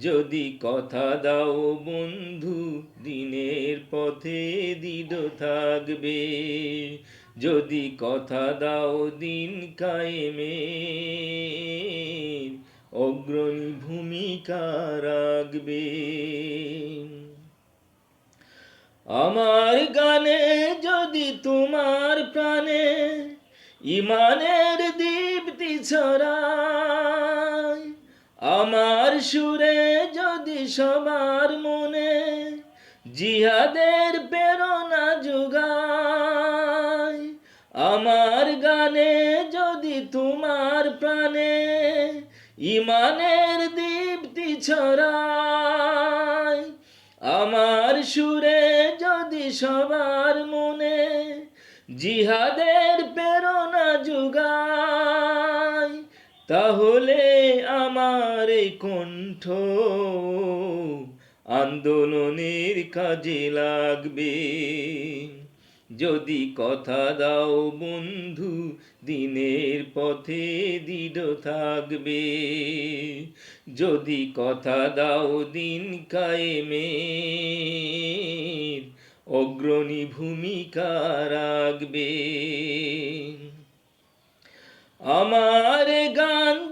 যদি কথা দাও বন্ধু, দিনের পথে দৃঢ় থাকবে। যদি কথা দাও দিন কায়েমে, অগ্রণী ভূমিকা রাখবে। আমার গানে যদি তোমার প্রাণে ইমানের দীপ্তি ছড়ায় আমার সুরে যদি সবার মনে জিহাদের প্রেরণা যোগায়, আমার গানে যদি তোমার প্রাণে ইমানের দীপ্তি ছড়ায়, আমার সুরে যদি সবার মনে জিহাদের কণ্ঠ। আন্দোলনের কাজে লাগবে। যদি কথা দাও বন্ধু, দিনের পথে দৃঢ় থাকবে। যদি কথা দাও দিন কায়েমে অগ্রণী ভূমিকা রাখবে। আমার গান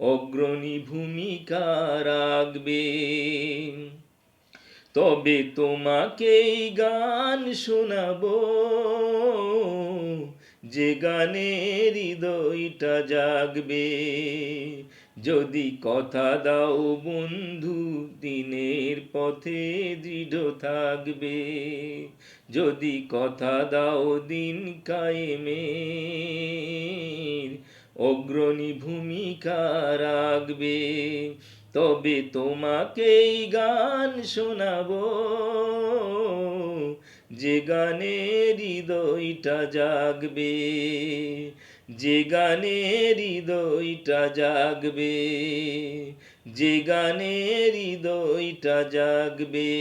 অগ্রণী ভূমিকা রাখবে। তবে তোমাকেই গান শোনাবো। যে গানে হৃদয়টা জাগবে। যদি কথা দাও বন্ধু, দিনের পথে দৃঢ় থাকবে। যদি কথা দাও দিন কায়েমে অগ্রণী ভূমিকা রাখবে। তবে তোমাকেই গান শোনাবো। যে গানে হৃদয়টা জাগবে, যে গানে হৃদয়টা জাগবে, যে গানে হৃদয়টা জাগবে।